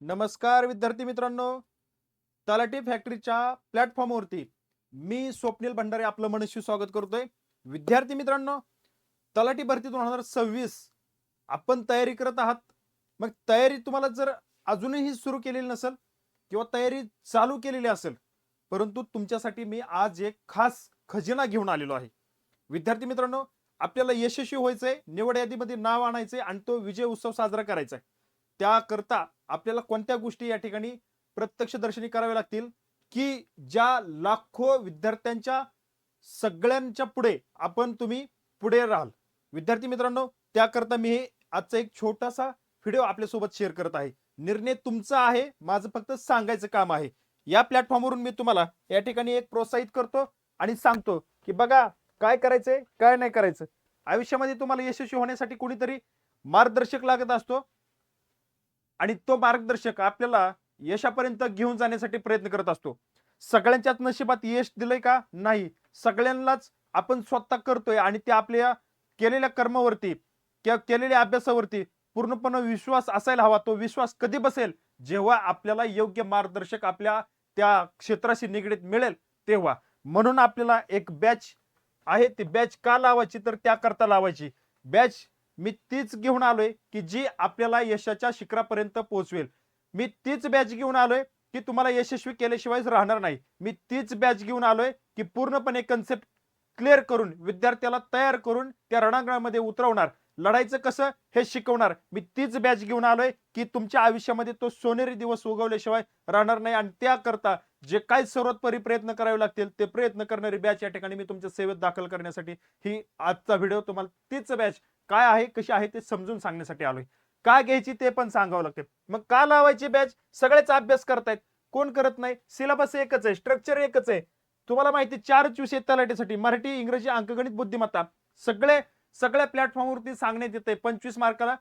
नमस्कार विद्यार्थी मित्रांनो. तलाठी फॅक्टरीच्या प्लॅटफॉर्मवरती मी स्वप्नील भंडारे आपलं मनस्वी स्वागत करतोय. विद्यार्थी मित्रांनो तलाठी भरती दोन हजार सव्वीस आपण तयारी करत आहात. मग तयारी तुम्हाला जर अजूनही सुरू केलेली नसेल किंवा तयारी चालू केलेली असेल परंतु तुमच्यासाठी मी आज एक खास खजिना घेऊन आलेलो आहे. विद्यार्थी मित्रांनो आपल्याला यशस्वी व्हायचंय निवड यादीमध्ये नाव आणायचंय आणि तो विजय उत्सव साजरा करायचा आहे त्याकरता आपल्याला कोणत्या गोष्टी या ठिकाणी प्रत्यक्ष दर्शनी कराव्या लागतील? की ज्या लाखो विद्यार्थ्यांच्या सगळ्यांच्या पुढे आपण तुम्ही पुढे राहाल. विद्यार्थी मित्रांनो त्याकरता मी हे आजचा एक छोटासा व्हिडिओ आपल्यासोबत शेअर करत आहे. निर्णय तुमचा आहे माझं फक्त सांगायचं काम आहे. या प्लॅटफॉर्मवरून मी तुम्हाला या ठिकाणी एक प्रोत्साहित करतो आणि सांगतो की बघा काय करायचंय काय नाही करायचं. आयुष्यामध्ये तुम्हाला यशस्वी होण्यासाठी कोणीतरी मार्गदर्शक लागत असतो. आणि तो मार्गदर्शक आपल्याला यशापर्यंत घेऊन जाण्यासाठी प्रयत्न करत असतो. सगळ्यांच्याच नशिबात यश दिलंय का? नाही. सगळ्यांनाच आपण स्वतः करतोय आणि ते आपल्या केलेल्या कर्मावरती किंवा केलेल्या अभ्यासावरती पूर्णपणे विश्वास असायला हवा. तो विश्वास कधी बसेल? जेव्हा आपल्याला योग्य मार्गदर्शक आपल्या त्या क्षेत्राशी निगडीत मिळेल तेव्हा. म्हणून आपल्याला एक बॅच आहे. ती बॅच का लावायची? तर त्याकरता लावायची. बॅच मी तीच घेऊन आलोय की जी आपल्याला यशाच्या शिखरापर्यंत पोहोचवेल. मी तीच बॅच घेऊन आलोय की तुम्हाला यशस्वी केल्याशिवाय राहणार नाही. मी तीच बॅच घेऊन आलोय की पूर्णपणे कन्सेप्ट क्लिअर करून विद्यार्थ्याला तयार करून त्या रणांगणामध्ये उतरवणार. लढायचं कसं? हे शिकवणार. मी तीच बॅच घेऊन आलोय की तुमच्या आयुष्यामध्ये तो सोनेरी दिवस उगवल्याशिवाय राहणार नाही. आणि त्याकरता जे काय सर्वोत्परी प्रयत्न करावे लागतील ते प्रयत्न करणारी बॅच या ठिकाणी मी तुमच्या सेवेत दाखल करण्यासाठी ही आजचा व्हिडिओ तुम्हाला तीच बॅच काय आहे कशी आहे ते समजून सांगण्यासाठी आलोय. काय घ्यायची ते पण सांगावं लागते मग का लावायची बॅच सगळेच अभ्यास करतायत. कोण करत नाही? सिलेबस एकच आहे स्ट्रक्चर एकच आहे. तुम्हाला माहिती चारच विषय तलाठीसाठी मराठी इंग्रजी अंकगणित बुद्धिमत्ता. सगळे सगळ्या प्लॅटफॉर्मवरती सांगण्यात येते पंचवीस मार्काला.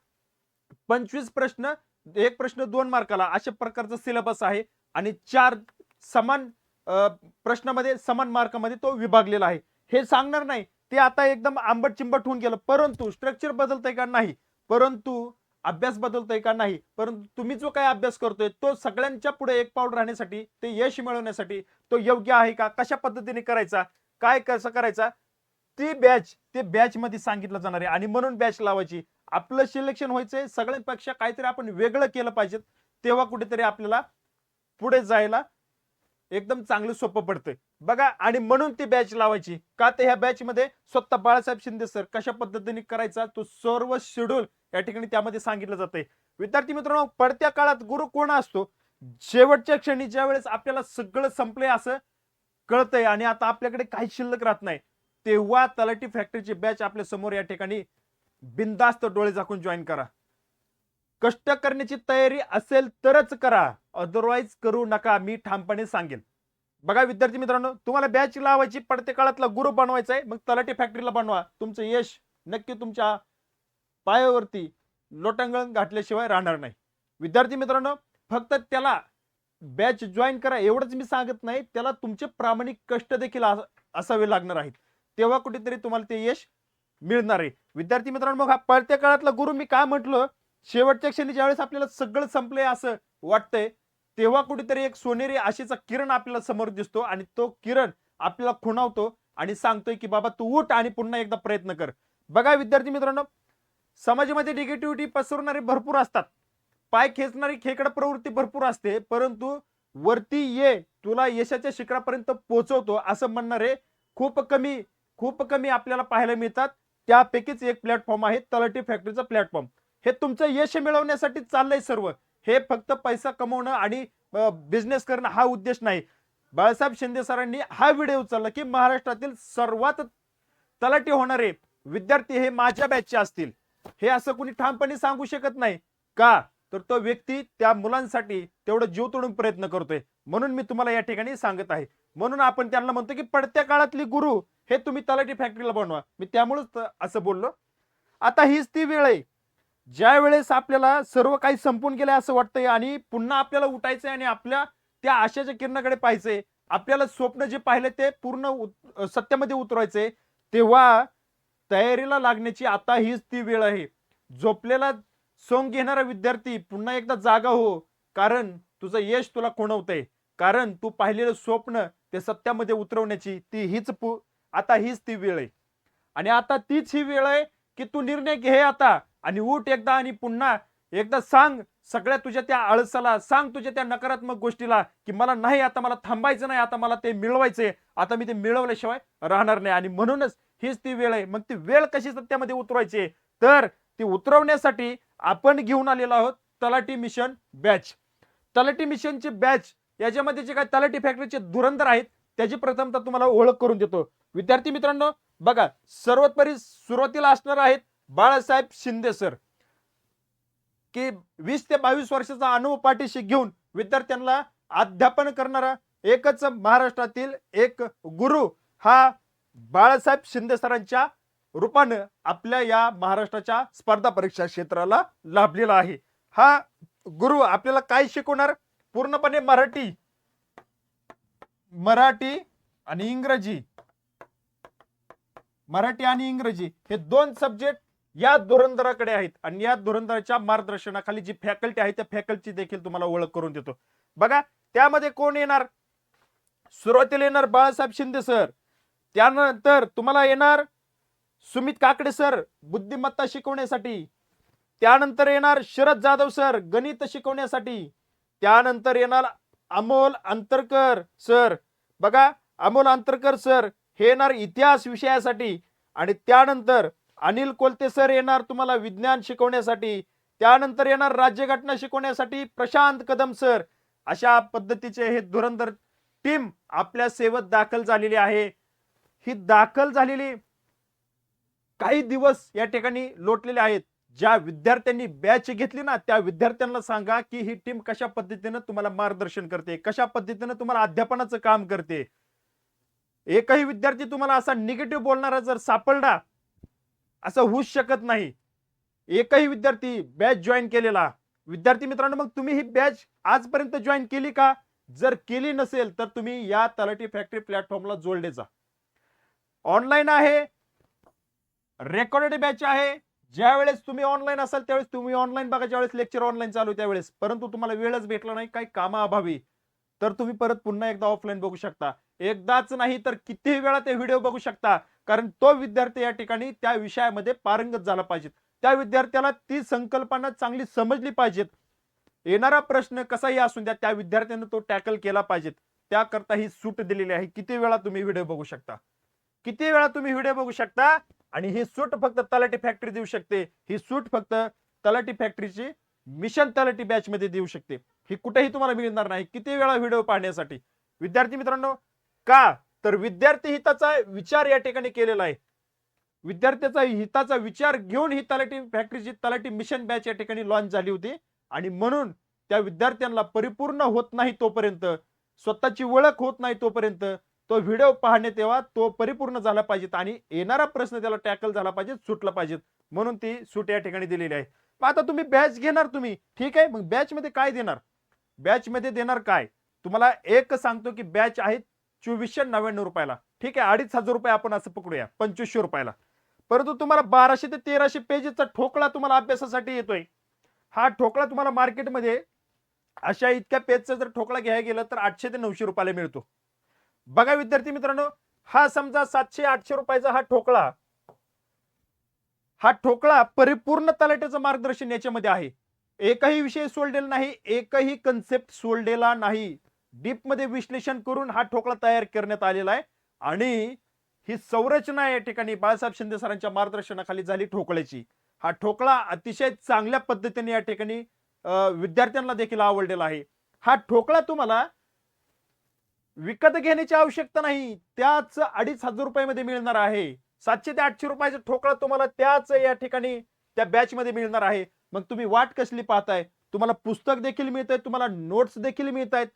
पंचवीस प्रश्न एक प्रश्न दोन मार्काला. अशा प्रकारचा सिलेबस आहे. आणि चार समान प्रश्नामध्ये समान मार्कामध्ये तो विभागलेला आहे. हे सांगणार नाही. ते आता एकदम आंबट चिंबट होऊन गेलं. परंतु स्ट्रक्चर बदलतंय का नाही? परंतु अभ्यास बदलतोय का नाही? परंतु तुम्ही जो काही अभ्यास करतोय तो सगळ्यांच्या पुढे एक पाऊल राहण्यासाठी ते यश मिळवण्यासाठी तो योग्य आहे का? कशा पद्धतीने करायचा? काय कसं करायचा? ती बॅच ते बॅच मध्ये सांगितलं जाणार आहे. आणि म्हणून बॅच लावायची. आपलं सिलेक्शन व्हायचंय. सगळ्यांपेक्षा काहीतरी आपण वेगळं केलं पाहिजे तेव्हा कुठेतरी आपल्याला पुढे जायला एकदम चांगलं सोपं पडतंय. बघा आणि म्हणून ती बॅच लावायची. का तर ह्या बॅच मध्ये स्वतः बाळासाहेब शिंदे सर कशा पद्धतीने करायचा तो सर्व शेड्यूल या ठिकाणी त्यामध्ये सांगितलं जातंय. विद्यार्थी मित्रांनो पडत्या काळात गुरु कोण असतो? शेवटच्या क्षणी ज्या वेळेस आपल्याला सगळं संपलंय असं कळतंय आणि आता आपल्याकडे काही शिल्लक राहत नाही तेव्हा तलाठी फॅक्टरीची बॅच आपल्यासमोर या ठिकाणी बिंदास्त डोळे झाकून जॉईन करा. कष्ट करण्याची तयारी असेल तरच करा. अदरवाईज करू नका मी ठामपणे सांगेन. बघा विद्यार्थी मित्रांनो तुम्हाला बॅच लावायची पडते काळातला गुरु बनवायचा आहे मग तलाठी फॅक्टरीला बनवा. तुमचं यश नक्की तुमच्या पायावरती लोटांगण घातल्याशिवाय राहणार नाही. विद्यार्थी मित्रांनो फक्त त्याला बॅच जॉईन करा एवढंच मी सांगत नाही त्याला तुमचे प्रामाणिक कष्ट देखील अस- असावे लागणार आहेत. तेव्हा कुठेतरी तुम्हाला ते यश मिळणार आहे. विद्यार्थी मित्रांनो मग हा पळत्या काळातला गुरु मी काय म्हटलं शेवटच्या क्षणी ज्यावेळेस आपल्याला सगळं संपलंय असं वाटतंय तेव्हा कुठेतरी एक सोनेरी आशेचा किरण आपल्याला समोर दिसतो आणि तो किरण आपल्याला खुणावतो आणि सांगतोय की बाबा तू उठ आणि पुन्हा एकदा प्रयत्न कर. बघा विद्यार्थी मित्रांनो समाजामध्ये निगेटिव्हिटी पसरवणारे भरपूर असतात. पाय खेचणारी खेकड प्रवृत्ती भरपूर असते परंतु वरती ये तुला यशाच्या शिखरापर्यंत पोहोचवतो असं म्हणणारे खूप कमी खूप कमी आपल्याला पाहायला मिळतात. त्यापैकीच एक प्लॅटफॉर्म आहे तलाठी फॅक्टरीचा प्लॅटफॉर्म. हे तुमचं यश मिळवण्यासाठी चाललंय सर्व. हे फक्त पैसा कमवणं आणि बिझनेस करणं हा उद्देश नाही. बाळासाहेब शिंदे सरांनी हा व्हिडिओ उचलला की महाराष्ट्रातील सर्वात तलाठी होणारे विद्यार्थी हे माझ्या बॅचचे असतील. हे असं कुणी ठामपणे सांगू शकत नाही. का? तर तो व्यक्ती त्या मुलांसाठी तेवढं जीव तोडून प्रयत्न करतोय. म्हणून मी तुम्हाला या ठिकाणी सांगत आहे. म्हणून आपण त्यांना म्हणतो की पडत्या काळातली गुरु हे तुम्ही तलाठी फॅक्टरीला बनवा. मी त्यामुळेच असं बोललो. आता हीच ती वेळ आहे. ज्या वेळेस आपल्याला सर्व काही संपून गेलंय असं वाटतंय आणि पुन्हा आपल्याला उठायचंय आणि आपल्या त्या आशेच्या किरणाकडे पाहायचंय आपल्याला स्वप्न जे पाहिलं ते पूर्ण सत्यामध्ये उतरवायचंय तेव्हा तयारीला लागण्याची आता हीच ती वेळ आहे. झोपलेला सोंग घेणारा विद्यार्थी पुन्हा एकदा जागा हो कारण तुझं यश तुला खुणवतंय कारण तू पाहिलेलं स्वप्न ते सत्यामध्ये उतरवण्याची ती हीच पु- आता हीच ती वेळ आहे. आणि आता तीच ही वेळ आहे की तू निर्णय घे आता. आणि उठ एकदा आणि पुन्हा एकदा सांग सगळ्या तुझ्या त्या आळसाला सांग तुझ्या त्या नकारात्मक गोष्टीला की मला नाही आता मला थांबायचं नाही आता मला ते मिळवायचंय आता मी ते मिळवल्याशिवाय राहणार नाही. आणि म्हणूनच हीच ती वेळ आहे. मग ती वेळ कशी सत्यामध्ये उतरवायची? तर ती उतरवण्यासाठी आपण घेऊन आलेलो आहोत तलाटी मिशन बॅच. तलाटी मिशनची बॅच याच्यामध्ये जे काही तलाटी फॅक्टरीचे धुरंधर आहेत त्याची प्रथमतः तुम्हाला ओळख करून देतो. विद्यार्थी मित्रांनो बघा सर्वोपरी सुरुवातीला असणार आहेत बाळासाहेब शिंदे सर की वीस ते बावीस वर्षाचा अनुभव पाठीशी घेऊन विद्यार्थ्यांना अध्यापन करणारा एकच महाराष्ट्रातील एक गुरु हा बाळासाहेब शिंदे सरांच्या रूपानं आपल्या या महाराष्ट्राच्या स्पर्धा परीक्षा क्षेत्राला लाभलेला आहे. हा गुरु आपल्याला काय शिकवणार? पूर्णपणे मराठी मराठी आणि इंग्रजी मराठी आणि इंग्रजी हे दोन सब्जेक्ट या धुरंधराकडे आहेत आणि या धुरंधराच्या मार्गदर्शनाखाली जी फॅकल्टी आहे त्या फॅकल्टी देखील तुम्हाला ओळख करून देतो. बघा त्यामध्ये कोण येणार? सुरुवातीला येणार बाळासाहेब शिंदे सर त्यानंतर तुम्हाला येणार सुमित काकडे सर बुद्धिमत्ता शिकवण्यासाठी. त्यानंतर येणार शरद जाधव सर गणित शिकवण्यासाठी. त्यानंतर येणार अमोल अंतरकर सर बघा अमोल अंतरकर सर हे येणार इतिहास विषयासाठी. आणि त्यानंतर अनिल कोलते सर येणार तुम्हाला विज्ञान शिकवण्यासाठी त्यानंतर येणार राज्यघटना शिकवण्यासाठी प्रशांत कदम सर. अशा पद्धतीचे हे धुरंधर टीम आपल्या सेवेत दाखल झालेली आहे. ही दाखल झालेली काही दिवस या ठिकाणी लोटलेले आहेत. ज्या विद्यार्थ्यांनी बॅच घेतली ना त्या विद्यार्थ्यांना सांगा की ही टीम कशा पद्धतीनं तुम्हाला मार्गदर्शन करते कशा पद्धतीनं तुम्हाला अध्यापनाचं काम करते. एकही विद्यार्थी तुम्हाला असा निगेटिव्ह बोलणारा जर सापडला असं होऊच शकत नाही. एकही विद्यार्थी बॅच जॉईन केलेला. विद्यार्थी मित्रांनो मग तुम्ही ही बॅच आजपर्यंत जॉईन केली का? जर केली नसेल तर तुम्ही या तलाठी फॅक्टरी प्लॅटफॉर्मला जोडले जा. ऑनलाईन आहे. रेकॉर्डेड बॅच आहे. ज्या वेळेस तुम्ही ऑनलाईन असाल त्यावेळेस तुम्ही ऑनलाईन बघा. ज्यावेळेस लेक्चर ऑनलाईन चालू त्यावेळेस. परंतु तुम्हाला वेळच भेटला नाही काही कामाअभावी. तर तुम्ही परत पुन्हा एकदा ऑफलाईन बघू शकता. एकदाच नाही तर कितीही वेळा ते व्हिडिओ बघू शकता. कारण तो विद्यार्थी या ठिकाणी त्या विषयामध्ये पारंगत झाला पाहिजे त्या विद्यार्थ्याला ती संकल्पना चांगली समजली पाहिजेत. येणारा प्रश्न कसाही असून द्या त्या विद्यार्थ्यानं तो टॅकल केला पाहिजेत. त्याकरता ही सूट दिलेली आहे. किती वेळा तुम्ही व्हिडिओ बघू शकता? किती वेळा तुम्ही व्हिडिओ बघू शकता? आणि ही सूट फक्त तलाठी फॅक्टरी देऊ शकते. ही सूट फक्त तलाठी फॅक्टरीची मिशन तलाठी बॅच मध्ये देऊ शकते. ही कुठेही तुम्हाला मिळणार नाही. किती वेळा व्हिडिओ पाहण्यासाठी? विद्यार्थी मित्रांनो का तर विद्यार्थी हिताचा विचार या ठिकाणी केलेला आहे. विद्यार्थ्याचा हिताचा विचार घेऊन ही तलाठी फॅक्टरीची तलाठी मिशन बॅच या ठिकाणी लॉन्च झाली होती. आणि म्हणून त्या विद्यार्थ्यांना परिपूर्ण होत नाही तोपर्यंत स्वतःची ओळख होत नाही तोपर्यंत तो व्हिडिओ पाहणे तेव्हा तो परिपूर्ण झाला पाहिजेत आणि येणारा प्रश्न त्याला टॅकल झाला पाहिजे सुटला पाहिजेत. म्हणून ती सूट या ठिकाणी दिलेली आहे. आता तुम्ही बॅच घेणार तुम्ही. ठीक आहे मग बॅच मध्ये काय देणार? बॅच मध्ये देणार काय? तुम्हाला एक सांगतो की बॅच आहे चोवीसशे नव्याण्णव रुपयाला. ठीक आहे अडीच हजार रुपये आपण असं पकडूया पंचवीसशे रुपयाला. परंतु तुम्हाला बाराशे ते तेराशे पेजेसचा ठोकळा तुम्हाला अभ्यासासाठी येतोय. हा ठोकळा तुम्हाला मार्केटमध्ये अशा इतक्या पेजचा जर ठोकळा घ्यायला गेलं तर आठशे ते नऊशे रुपयाला मिळतो. बघा विद्यार्थी मित्रांनो हा समजा सातशे आठशे रुपयाचा हा ठोकळा हा ठोकळा परिपूर्ण तलाट्याचं मार्गदर्शन याच्यामध्ये आहे. एकही विषय सोडलेला नाही एकही कन्सेप्ट सोडलेला नाही. डीपमध्ये विश्लेषण करून हा ठोकळा तयार करण्यात आलेला आहे. आणि ही संरचना या ठिकाणी बाळासाहेब शिंदे सरांच्या मार्गदर्शनाखाली झाली ठोकळ्याची. हा ठोकळा अतिशय चांगल्या पद्धतीने या ठिकाणी विद्यार्थ्यांना देखील आवडलेला आहे. हा ठोकळा तुम्हाला विकत घेण्याची आवश्यकता नाही त्याच अडीच हजार रुपयामध्ये मिळणार आहे. सातशे ते आठशे रुपयाचा ठोकळा तुम्हाला त्याच या ठिकाणी त्या बॅच मध्ये मिळणार आहे. मग तुम्ही वाट कसली पाहताय? तुम्हाला पुस्तक देखील मिळत तुम्हाला नोट्स देखील मिळत आहेत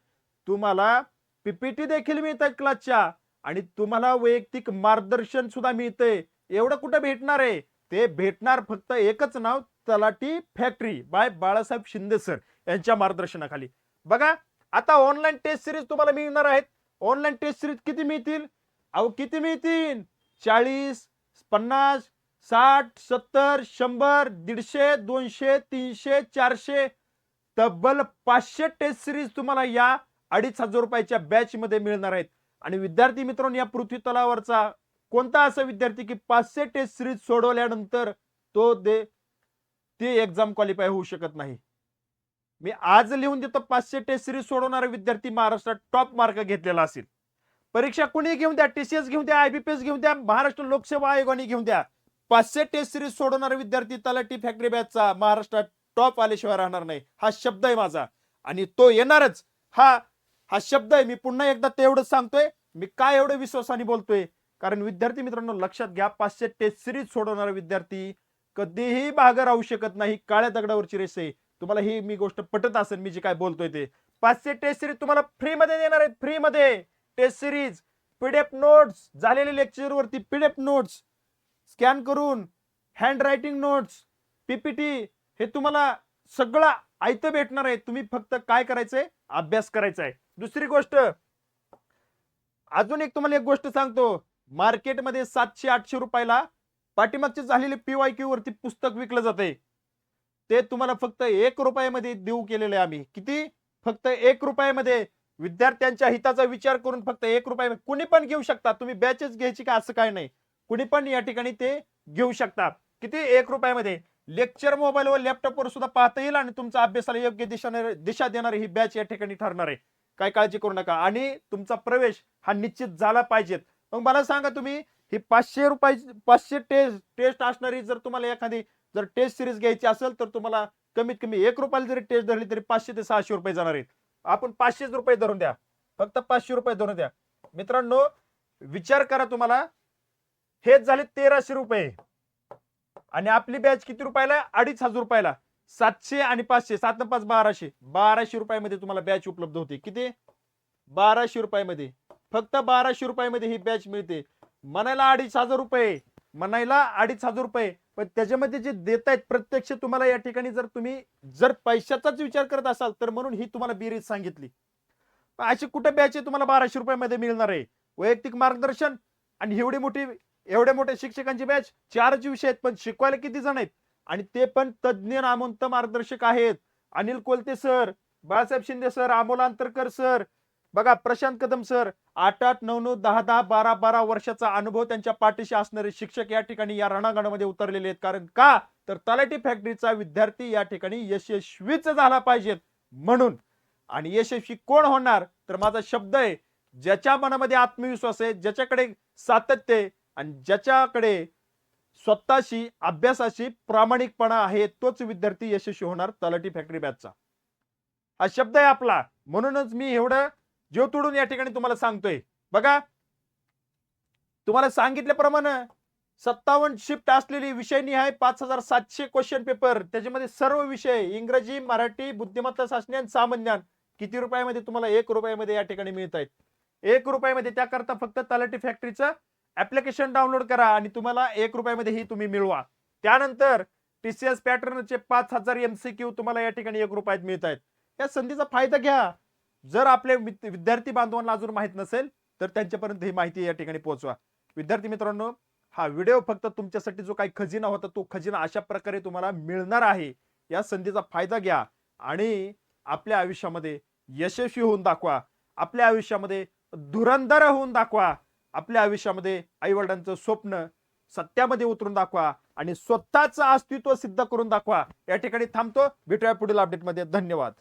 तुम्हाला पीपीटी देखील मिळत आहेत क्लासच्या आणि तुम्हाला वैयक्तिक मार्गदर्शन सुद्धा मिळतंय एवढं कुठं भेटणार आहे? ते भेटणार फक्त एकच नाव talathi factory by Balasaheb Shinde sir यांच्या मार्गदर्शनाखाली. बघा आता ऑनलाईन टेस्ट सिरीज तुम्हाला मिळणार आहेत. ऑनलाईन टेस्ट सिरीज किती मिळतील? अहो किती मिळतील? चाळीस पन्नास साठ सत्तर शंभर दीडशे दोनशे तीनशे चारशे. तब्बल पाचशे टेस्ट सिरीज तुम्हाला या अडीच हजार रुपयाच्या बॅच मध्ये मिळणार आहेत. आणि विद्यार्थी मित्रांनो या पृथ्वी तलावरचा कोणता असा विद्यार्थी की पाचशे टेस्ट सिरीज सोडवल्यानंतर तो दे ते एक्झाम क्वालिफाय होऊ शकत नाही? मी आज लिहून देतो पाचशे टेस्ट सिरीज सोडवणारा विद्यार्थी महाराष्ट्रात टॉप मार्क घेतलेला असेल. परीक्षा कुणी घेऊन द्या टीसीएस घेऊन द्या आयबीपीएस घेऊन द्या महाराष्ट्र लोकसेवा आयोगाने घेऊन द्या. पाचशे टेस्ट सिरीज सोडवणारा विद्यार्थी तलाटी फॅक्टरी बॅचचा महाराष्ट्रात टॉप आल्याशिवाय राहणार नाही. हा शब्द आहे माझा. आणि तो येणारच. हा हा शब्द आहे मी पुन्हा एकदा तेवढंच सांगतोय. मी काय एवढं विश्वासाने बोलतोय? कारण विद्यार्थी मित्रांनो लक्षात घ्या पाचशे टेस्ट सिरीज सोडवणारा विद्यार्थी कधीही भाग राहू शकत नाही काळ्या दगडावरची रेस आहे. तुम्हाला ही मी गोष्ट पटत असेल मी जे काय बोलतोय ते. पाचशे टेस्ट सिरीज तुम्हाला फ्री मध्ये देणार आहेत फ्री मध्ये टेस्ट सिरीज पीडीएफ नोट्स झालेले लेक्चर वरती पीडीएफ नोट्स. स्कॅन करून हँड रायटिंग नोट्स पीपीटी हे तुम्हाला सगळं आयतं भेटणार आहे. तुम्ही फक्त काय करायचंय? अभ्यास करायचा आहे दुसरी गोष्ट अजून एक तुम्हाला एक गोष्ट सांगतो. मार्केटमध्ये सातशे आठशे रुपयाला पाठीमागचे झालेले पीवाय क्यू वरती पुस्तक विकलं जाते ते तुम्हाला फक्त एक रुपयामध्ये देऊ केलेले आहे आम्ही. किती? फक्त एक रुपयामध्ये. विद्यार्थ्यांच्या हिताचा विचार करून फक्त एक रुपया कुणी पण घेऊ शकता तुम्ही बॅचेस घ्यायची का? असं काय नाही. कुणी पण या ठिकाणी ते घेऊ शकता किती? एक रुपयामध्ये. लेक्चर मोबाईल व लॅपटॉपवर सुद्धा पाहता येईल आणि तुमचा अभ्यासाला योग्य दिशा दिशा देणारी ही बॅच या ठिकाणी ठरणार आहे. काय काळजी करू नका. आणि तुमचा प्रवेश हा निश्चित झाला पाहिजेत मग मला सांगा तुम्ही ही पाचशे रुपये पाचशे टेस्ट टेस्ट असणारी जर तुम्हाला एखादी जर टेस्ट सिरीज घ्यायची असेल तर तुम्हाला कमीत कमी एक रुपयाला जरी टेस्ट धरली तरी पाचशे ते सहाशे रुपये जाणार आहेत. आपण पाचशेच रुपये धरून द्या. फक्त पाचशे रुपये धरून द्या. मित्रांनो विचार करा तुम्हाला. हेच झाले तेराशे रुपये. आणि आपली बॅच किती रुपयाला? अडीच हजार रुपयाला. सातशे आणि पाचशे सात न पाच बाराशे. बाराशे रुपयामध्ये तुम्हाला बॅच उपलब्ध होते. किती? बाराशे रुपयामध्ये. फक्त बाराशे रुपयामध्ये ही बॅच मिळते. म्हणायला अडीच हजार रुपये. म्हणायला अडीच हजार रुपये. पण त्याच्यामध्ये जे देत आहेत प्रत्यक्ष तुम्हाला या ठिकाणी जर तुम्ही जर पैशाचाच विचार करत असाल तर म्हणून ही तुम्हाला बेरीज सांगितली. अशी कुठे बॅच आहे तुम्हाला बाराशे रुपयामध्ये मिळणार आहे? वैयक्तिक मार्गदर्शन आणि एवढी मोठी एवढ्या मोठ्या शिक्षकांची बॅच चारच विषय आहेत पण शिकवायला किती जण आहेत? आणि ते पण तज्ज्ञ नामवंत मार्गदर्शक आहेत. Anil Kolte sir Balasaheb Shinde sir Amol Antarkar sir. बघा प्रशांत कदम सर आठ आठ नऊ नऊ दहा दहा बारा बारा वर्षाचा अनुभव त्यांच्या पाठीशी असणारे शिक्षक या ठिकाणी या रणांगणामध्ये उतरलेले आहेत. कारण का? तर तलाठी फॅक्टरीचा विद्यार्थी या ठिकाणी यशस्वीच झाला पाहिजेत म्हणून. आणि यशस्वी कोण होणार? तर माझा शब्द आहे ज्याच्या मनामध्ये आत्मविश्वास आहे ज्याच्याकडे सातत्य आहे आणि ज्याच्याकडे स्वतःशी अभ्यासाशी प्रामाणिकपणा आहे तोच विद्यार्थी यशस्वी होणार तलाठी फॅक्टरी बॅचचा हा शब्द आहे आपला. म्हणूनच मी एवढं जीव तोडून या ठिकाणी तुम्हाला सांगतोय. बघा तुम्हाला सांगितल्याप्रमाणे सत्तावन्न शिफ्ट असलेली विषय निहाय पाच हजार सातशे क्वेश्चन पेपर त्याच्यामध्ये सर्व विषय इंग्रजी मराठी बुद्धिमत्ता शास्त्र आणि सामान्य किती रुपयामध्ये तुम्हाला एक रुपयामध्ये या ठिकाणी मिळत आहेत एक रुपयामध्ये त्याकरता फक्त तलाठी फॅक्टरीचं ऍप्लिकेशन डाउनलोड करा आणि तुम्हाला एक रुपयामध्ये ही तुम्ही मिळवा. त्यानंतर टीसीएस पॅटर्नचे पाच हजार एमसीक्यू तुम्हाला या ठिकाणी एक रुपयात मिळत आहेत या संधीचा फायदा घ्या. जर आपले विद्यार्थी बांधवांना अजून माहीत नसेल तर त्यांच्यापर्यंत ही माहिती या ठिकाणी पोहोचवा. विद्यार्थी मित्रांनो हा व्हिडिओ फक्त तुमच्यासाठी जो काही खजिना होता तो खजिना अशा प्रकारे तुम्हाला मिळणार आहे. या संधीचा फायदा घ्या आणि आपल्या आयुष्यामध्ये यशस्वी होऊन दाखवा. आपल्या आयुष्यामध्ये धुरंधर होऊन दाखवा. आपल्या आयुष्यामध्ये आईवडिलांचं स्वप्न सत्यामध्ये उतरून दाखवा आणि स्वतःचं अस्तित्व सिद्ध करून दाखवा. या ठिकाणी थांबतो. भेटूया पुढील अपडेटमध्ये धन्यवाद.